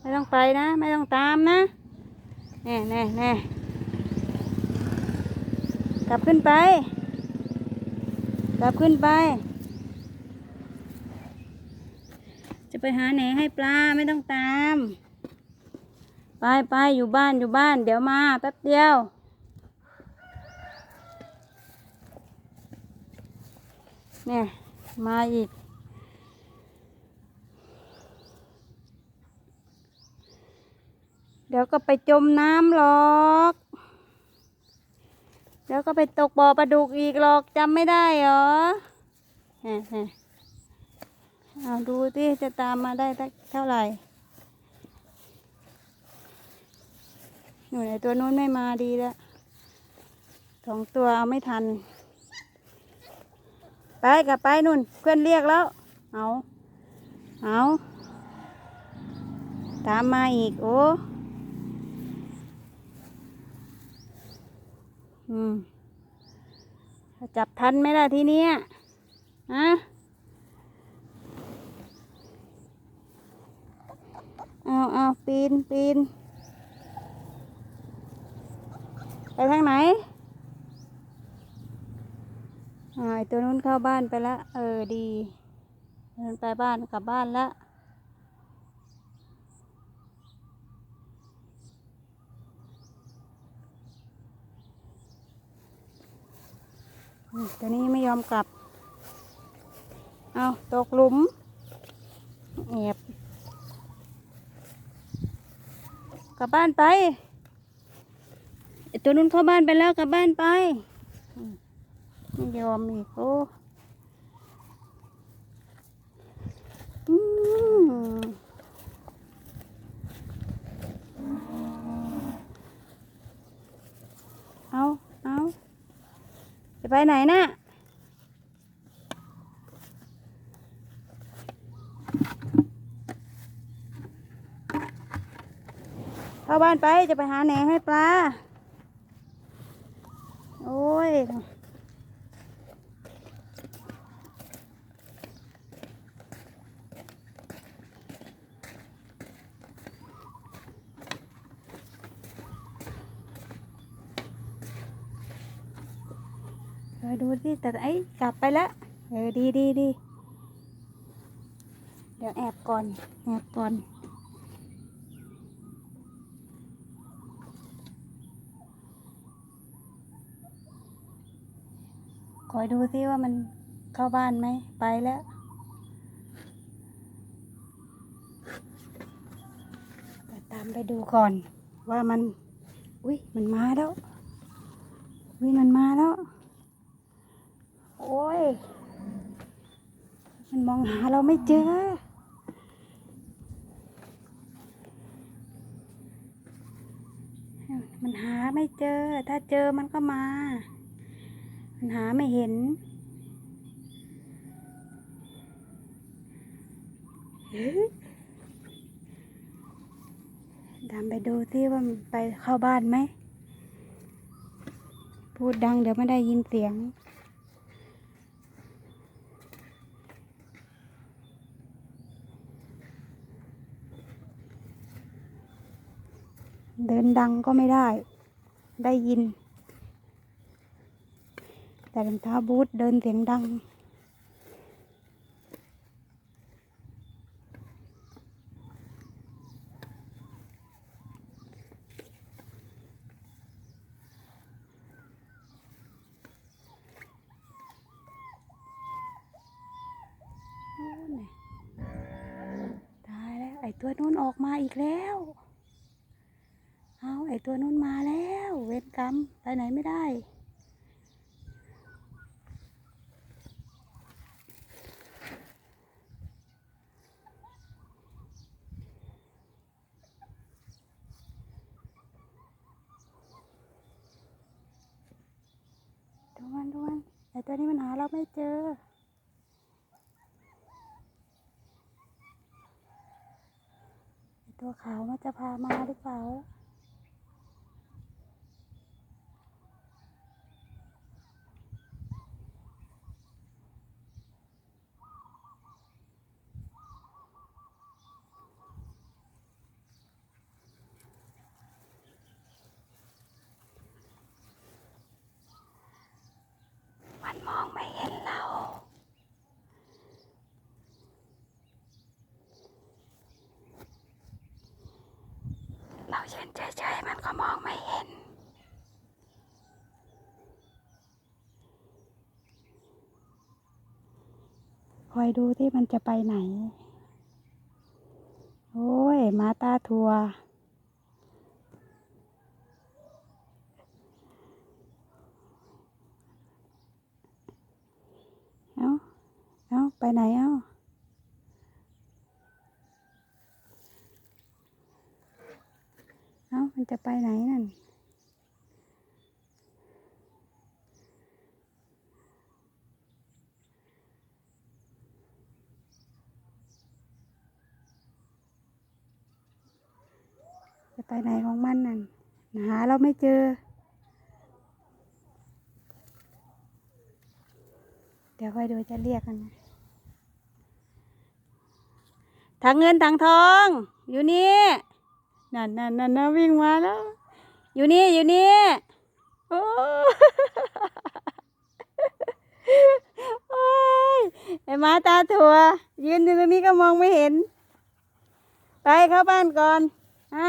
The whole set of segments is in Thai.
ไม่ต้องไปนะ ไม่ต้องตามนะแน่แน่แน่กลับขึ้นไป กลับขึ้นไป จะไปหาแหนให้ปลาไม่ต้องตาม ไปไปอยู่บ้านอยู่บ้าน เดี๋ยวมาแป๊บเดียวเนี่ยมาอีก เดี๋ยวก็ไปจมน้ำหรอก เดี๋ยวก็ไปตกบ่อปลาดุกอีกหรอกจำไม่ได้เหรอเอาดูที่จะตามมาได้เท่าไหร่หนูไอตัวนู้นไม่มาดีแล้วสองตัวเอาไม่ทัน ไปกลับไปนู่นเพื่อนเรียกแล้ว เอาเอาตามมาอีกโอ้ อืมจับทันไหมล่ะทีเนี้ยฮะเอาเอาปีนปีนไปทางไหนอ่าไอ้ตัวนู้นเข้าบ้านไปแล้วเออดีเดินไปบ้านกลับบ้านแล้ว ตัวนี้ไม่ยอมกลับ เอาตกหลุมเงียบกลับบ้านไป ตัวนู้นเข้าบ้านไปแล้วกลับบ้านไป ไม่ยอมอีกโอ้เอาเอา ไปไหนนะ่ะเข้าบ้านไปจะไปหาแหนให้ปลา โอ้ย ออดูสิแต่ไอ้กลับไปแล้วเออดีดีดีเดี๋ยวแอบก่อน แอบก่อน คอยดูสิว่ามันเข้าบ้านไหม ไปแล้วเดี๋ยวตามไปดูก่อนว่ามัน อุ้ยมันมาแล้วอุ้ยมันมาแล้ว โอ้ย มันมองหาเราไม่เจอ มันหาไม่เจอ ถ้าเจอมันก็มา มันหาไม่เห็นดำไปดูที่ว่ามันไปเข้าบ้านไหม พูดดังเดี๋ยวไม่ได้ยินเสียง เดินดังก็ไม่ได้ ได้ยิน แต่รองเท้าบูทเดินเสียงดัง ตายแล้ว ไอ้ตัวนู้นออกมาอีกแล้ว ไอตัวนู้นมาแล้ว เวรกรรมไปไหนไม่ได้ ดูมันดูมันไอตัวนี้มันหาเราไม่เจอไอตัวขาวมันจะพามาหรือเปล่า ยืนเฉยๆมันก็มองไม่เห็น คอยดูที่มันจะไปไหน โอ้ย มาตาทัวเอาเอาไปไหนเอาเอามันจะไปไหนนั่น จะไปไหนของมันนั่นหาเราไม่เจอ เดี๋ยวค่อยดูจะเรียกกันนะทางเงินทางทอง อยู่นี่นั่นนั่นนั่นนวิ่งมาแล้ว อยู่นี่อยู่นี่โอ้ยไอ้มาตาถั่วยืนอยู่ตรงนี้ก็มองไม่เห็น ไปเข้าบ้านก่อนอะ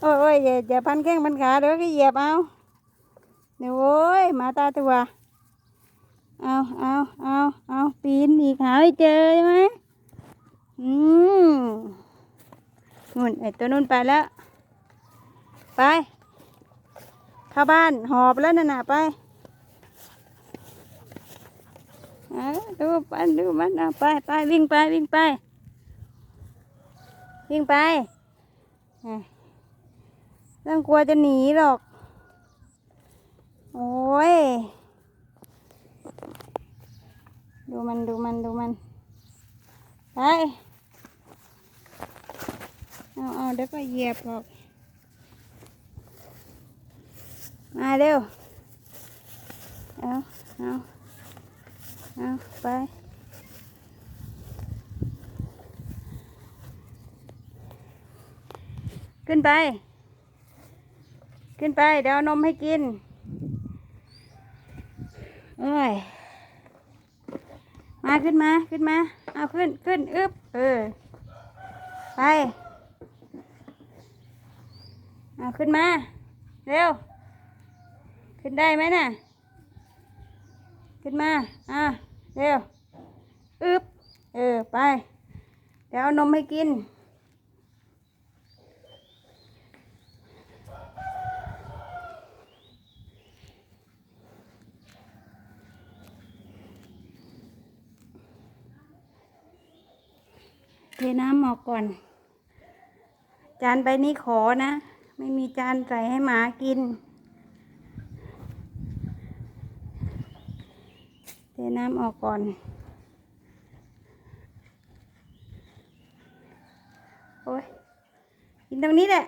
โอ้ยโอ้ยอย่าอย่าพันแข้งพันขาเดี๋ยวก็เหยียบเอาเดี๋ยวโอ้ยหมาตาตัวเอาเอาเอาเอาปีนอีกหาไม่เจอใช่ไหมอืมนู่นไอ้ตัวนู่นไปแล้ว ไป เข้าบ้านหอบแล้วนั่นน่ะไปดูมันดูมันเอาไปไปวิ่งไปวิ่งไป วิ่งไปอะ ต้องกลัวจะหนีหรอก โอ้ย ดูมันดูมันดูมันไปเอาเอาเดี๋ยวก็เหยียบหรอก มาเร็ว เอาเอาเอาไปขึ้นไป ขึ้นไป เดี๋ยวเอานมให้กินเอ้ยมาขึ้นมาขึ้นมา เอาขึ้นขึ้นอึบเออ ไป เอาขึ้นมา เร็ว ขึ้นได้ไหมน่ะ ขึ้นมา อะ เร็ว อึบเออ ไป เดี๋ยวเอานมให้กิน เทน้ำออกก่อน จานใบนี้ขอนะ ไม่มีจานใส่ให้หมากิน เทน้ำออกก่อน โอ้ย กินตรงนี้แหละ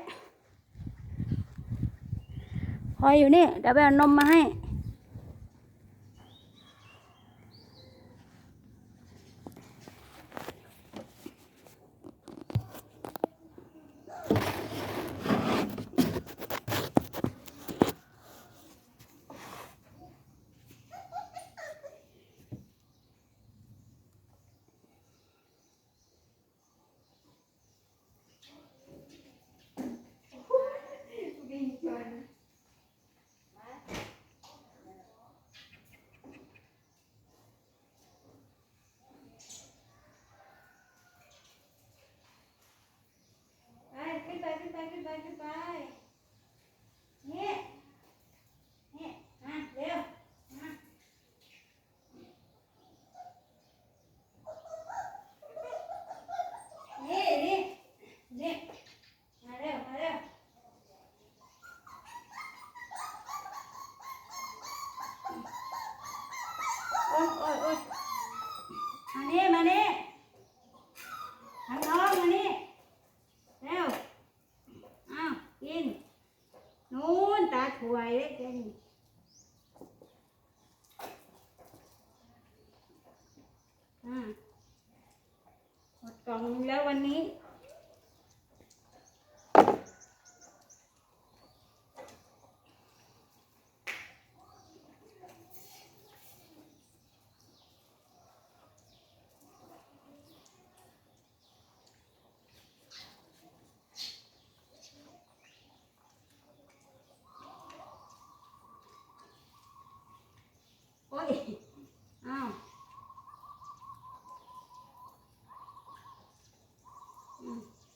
คอยอยู่นี่ เดี๋ยวไปเอานมมาให้ ไปขึ้นไปขึ้นไปขึ้นไปขึ้นไปนี่นี่มาเร็วมานี่นี่นี่มาเร็วมาเร็วโอ้ยโอ้ยโอ้ยมานี่มานี่ทางน้องมานี่ เร็วอ้าวกิน นู้นตา ถวยเล็กแกนี่อ่าหมดกล่องแล้ววันนี้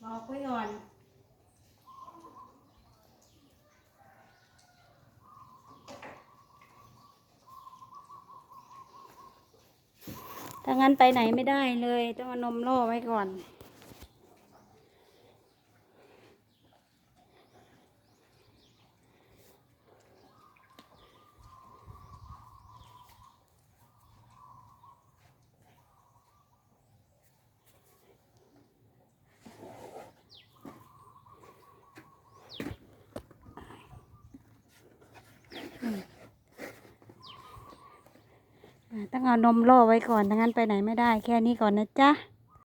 บอกไว้ก่อน ถ้างั้นไปไหนไม่ได้เลย ต้องเอานมล่อไว้ก่อน ต้องเอานมล่อไว้ก่อนถ้างั้นไปไหนไม่ได้ แค่นี้ก่อนนะจ๊ะ